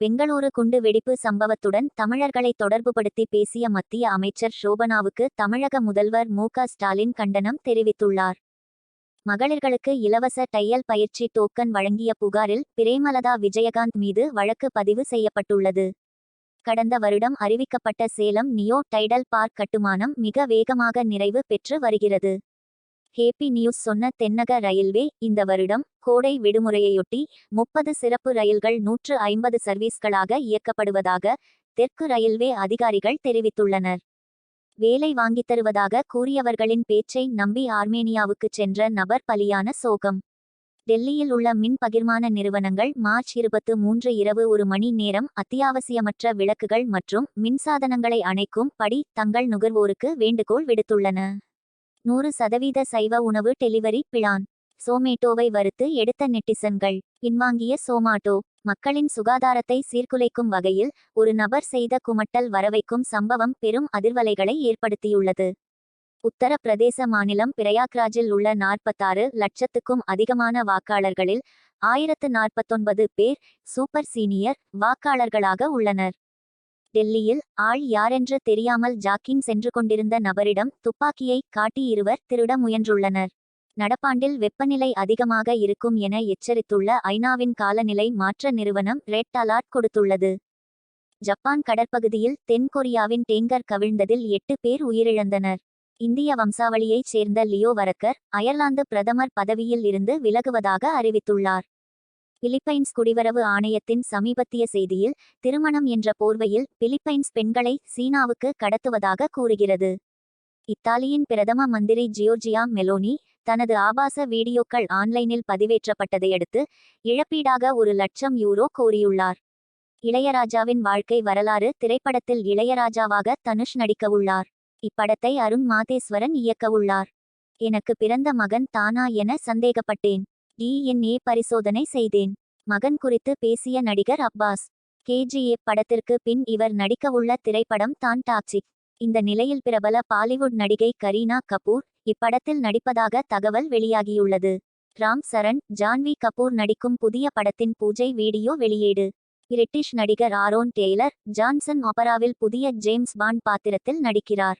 பெங்களூரு குண்டு வெடிப்பு சம்பவத்துடன் தமிழர்களை தொடர்புபடுத்தி பேசிய மத்திய அமைச்சர் ஷோபனாவுக்கு தமிழக முதல்வர் மு ஸ்டாலின் கண்டனம் தெரிவித்துள்ளார். மகளிர்களுக்கு இலவச தையல் பயிற்சி டோக்கன் வழங்கிய புகாரில் பிரேமலதா விஜயகாந்த் மீது வழக்கு பதிவு செய்யப்பட்டுள்ளது. கடந்த வருடம் அறிவிக்கப்பட்ட சேலம் நியோ டைடல் பார்க் கட்டுமானம் மிக வேகமாக நிறைவு பெற்று வருகிறது. ஹேப்பி நியூஸ் சொன்ன தென்னக ரயில்வே இந்த வருடம் கோடை விடுமுறையொட்டி முப்பது சிறப்பு ரயில்கள் நூற்று ஐம்பது சர்வீஸ்களாக இயக்கப்படுவதாக தெற்கு ரயில்வே அதிகாரிகள் தெரிவித்துள்ளனர். வேலை வாங்கித் தருவதாக கூறியவர்களின் பேச்சை நம்பி ஆர்மேனியாவுக்கு சென்ற நபர் பலியான சோகம். டெல்லியில் உள்ள மின் பகிர்மான நிறுவனங்கள் மார்ச் இருபத்து மூன்று இரவு ஒரு மணி நேரம் அத்தியாவசியமற்ற விளக்குகள் மற்றும் மின்சாதனங்களை அணைக்கும் படி தங்கள் நுகர்வோருக்கு வேண்டுகோள் விடுத்துள்ளன. நூறு சதவீத சைவ உணவு டெலிவரி பிளான். சோமேட்டோவை வறுத்து எடுத்த நெட்டிசன்கள். பின்வாங்கிய சோமாட்டோ மக்களின் சுகாதாரத்தை சீர்குலைக்கும் வகையில் ஒரு நபர் செய்த குமட்டல் வரவைக்கும் சம்பவம் பெரும் அதிர்வலைகளை ஏற்படுத்தியுள்ளது. உத்தரப்பிரதேச மாநிலம் பிரயாக்ராஜில் உள்ள நாற்பத்தாறு லட்சத்துக்கும் அதிகமான வாக்காளர்களில் ஆயிரத்து நாற்பத்தொன்பது பேர் சூப்பர் சீனியர் வாக்காளர்களாக உள்ளனர். டெல்லியில் ஆள் யாரென்று தெரியாமல் ஜாக்கிங் சென்று கொண்டிருந்த நபரிடம் துப்பாக்கியை காட்டி இருவர் திருட முயன்றுள்ளனர். நடப்பாண்டில் வெப்பநிலை அதிகமாக இருக்கும் என எச்சரித்துள்ள ஐநாவின் காலநிலை மாற்ற நிறுவனம் ரெட் அலார்ட் கொடுத்துள்ளது. ஜப்பான் கடற்பகுதியில் தென் கொரியாவின் டேங்கர் கவிழ்ந்ததில் எட்டு பேர் உயிரிழந்தனர். இந்திய வம்சாவளியைச் சேர்ந்த லியோ வரக்கர் அயர்லாந்து பிரதமர் பதவியில் இருந்து விலகுவதாக அறிவித்துள்ளார். பிலிப்பைன்ஸ் குடிவரவு ஆணையத்தின் சமீபத்திய செய்தியில் திருமணம் என்ற போர்வையில் பிலிப்பைன்ஸ் பெண்களை சீனாவுக்கு கடத்துவதாக கூறுகிறது. இத்தாலியின் பிரதம மந்திரி ஜியோர்ஜியா மெலோனி தனது ஆபாச வீடியோக்கள் ஆன்லைனில் பதிவேற்றப்பட்டதையடுத்து இழப்பீடாக ஒரு லட்சம் யூரோ கோரியுள்ளார். இளையராஜாவின் வாழ்க்கை வரலாறு திரைப்படத்தில் இளையராஜாவாக தனுஷ் நடிக்கவுள்ளார். இப்படத்தை அருண் மாதேஸ்வரன் இயக்கவுள்ளார். எனக்கு பிறந்த மகன் தானா என சந்தேகப்பட்டேன். டிஎன்ஏ பரிசோதனை செய்தேன். மகன் குறித்து பேசிய நடிகர் அப்பாஸ். கேஜிஎஃப் படத்திற்கு பின் இவர் நடிக்கவுள்ள திரைப்படம் தான் டாக்ஸிக் இந்த நிலையில் பிரபல பாலிவுட் நடிகை கரீனா கபூர் இப்படத்தில் நடிப்பதாக தகவல் வெளியாகியுள்ளது. ராம் சரண் ஜான்வி கபூர் நடிக்கும் புதிய படத்தின் பூஜை வீடியோ வெளியீடு. பிரிட்டிஷ் நடிகர் ஆரோன் டெய்லர் ஜான்சன் ஒபராவில் புதிய ஜேம்ஸ் பாண்ட் பாத்திரத்தில் நடிக்கிறார்.